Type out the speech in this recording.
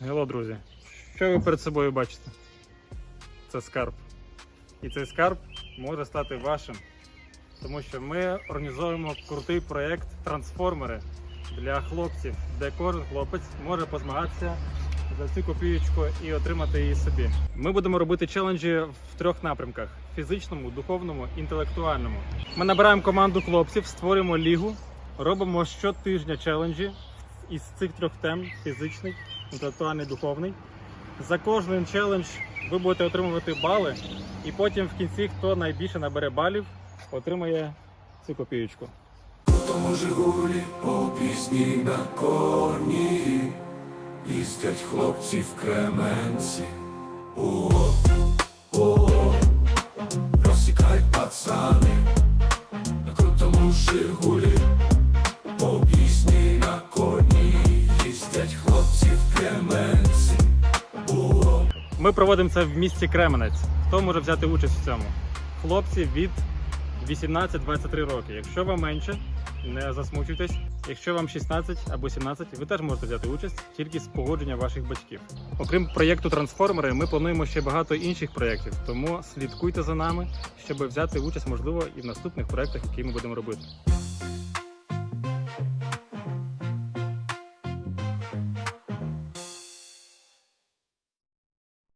Гело, друзі. Що ви перед собою бачите? Це скарб. І цей скарб може стати вашим. Тому що ми організовуємо крутий проєкт Трансформери для хлопців, де кожен хлопець може позмагатися за цю копієчку і отримати її собі. Ми будемо робити челенджі в трьох напрямках: фізичному, духовному, інтелектуальному. Ми набираємо команду хлопців, створюємо лігу, робимо щотижня челенджі із цих трьох тем: фізичний, інтелектуальний, духовний. За кожен челендж ви будете отримувати бали, і потім в кінці, хто найбільше набере балів, отримає цю копієчку. Тому Жигулі по пісні на корні їздять хлопці в Кременці. О, о, розсікають пацани на крутому Жигулі Ми проводимо це в місті Кременець. Хто може взяти участь в цьому? Хлопці від 18-23 роки. Якщо вам менше, не засмучуйтесь. Якщо вам 16 або 17, ви теж можете взяти участь тільки з погодження ваших батьків. Окрім проєкту Трансформери, ми плануємо ще багато інших проєктів, тому слідкуйте за нами, щоб взяти участь, можливо, і в наступних проєктах, які ми будемо робити.